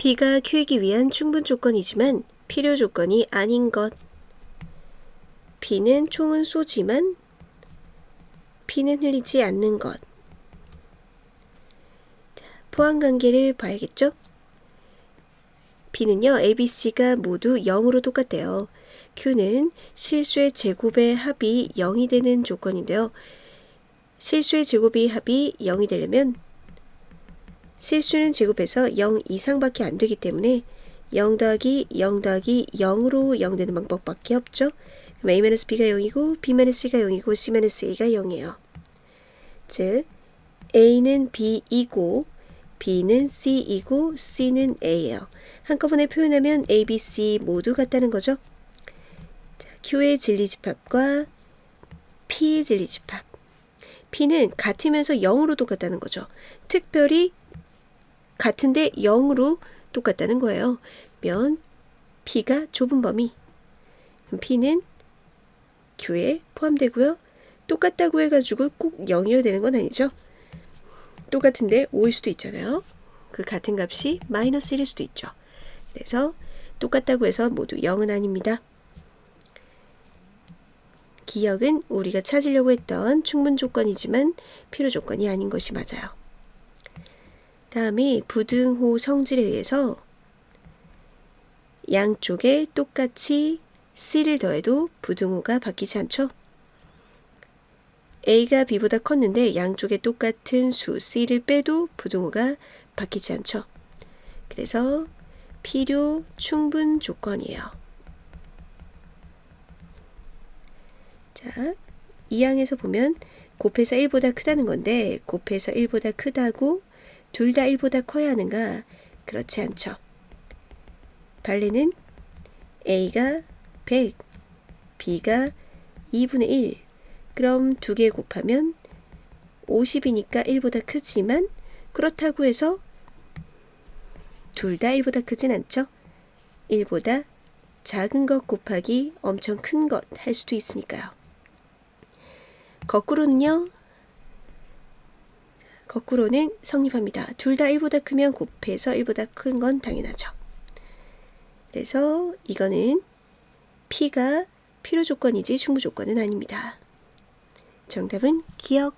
P가 Q이기 위한 충분 조건이지만 필요 조건이 아닌 것. P는 총은 쏘지만 P는 흘리지 않는 것. 자, 포함 관계를 봐야겠죠? B는요, ABC가 모두 0으로 똑같대요. Q는 실수의 제곱의 합이 0이 되는 조건인데요. 실수의 제곱이 합이 0이 되려면 실수는 제곱해서 0 이상밖에 안 되기 때문에 0 더하기 0 더하기 0으로 0 되는 방법밖에 없죠. 그럼 A-B가 0이고 B-C가 0이고 C-A가 0이에요. 즉 A는 B이고 B는 C이고 C는 A예요. 한꺼번에 표현하면 A, B, C 모두 같다는 거죠. 자, Q의 진리집합과 P의 진리집합. P는 같으면서 0으로 똑같다는 거죠. 특별히 같은데 0으로 똑같다는 거예요. 면 P가 좁은 범위. P는 Q에 포함되고요. 똑같다고 해가지고 꼭 0이어야 되는 건 아니죠. 똑같은데 5일 수도 있잖아요. 그 같은 값이 마이너스 1일 수도 있죠. 그래서 똑같다고 해서 모두 0은 아닙니다. 기억은 우리가 찾으려고 했던 충분 조건이지만 필요 조건이 아닌 것이 맞아요. 다음에 부등호 성질에 의해서 양쪽에 똑같이 C를 더해도 부등호가 바뀌지 않죠. A가 B보다 컸는데 양쪽에 똑같은 수 C를 빼도 부등호가 바뀌지 않죠. 그래서 필요 충분 조건이에요. 자, 이 항에서 보면 곱해서 1보다 크다는 건데 곱해서 1보다 크다고 둘 다 1보다 커야 하는가? 그렇지 않죠. 발레는 A가 100, B가 2분의 1. 그럼 두 개 곱하면 50이니까 1보다 크지만 그렇다고 해서 둘 다 1보다 크진 않죠. 1보다 작은 것 곱하기 엄청 큰 것 할 수도 있으니까요. 거꾸로는요. 거꾸로는 성립합니다. 둘 다 1보다 크면 곱해서 1보다 큰 건 당연하죠. 그래서 이거는 P가 필요 조건이지 충분 조건은 아닙니다. 정답은 기억.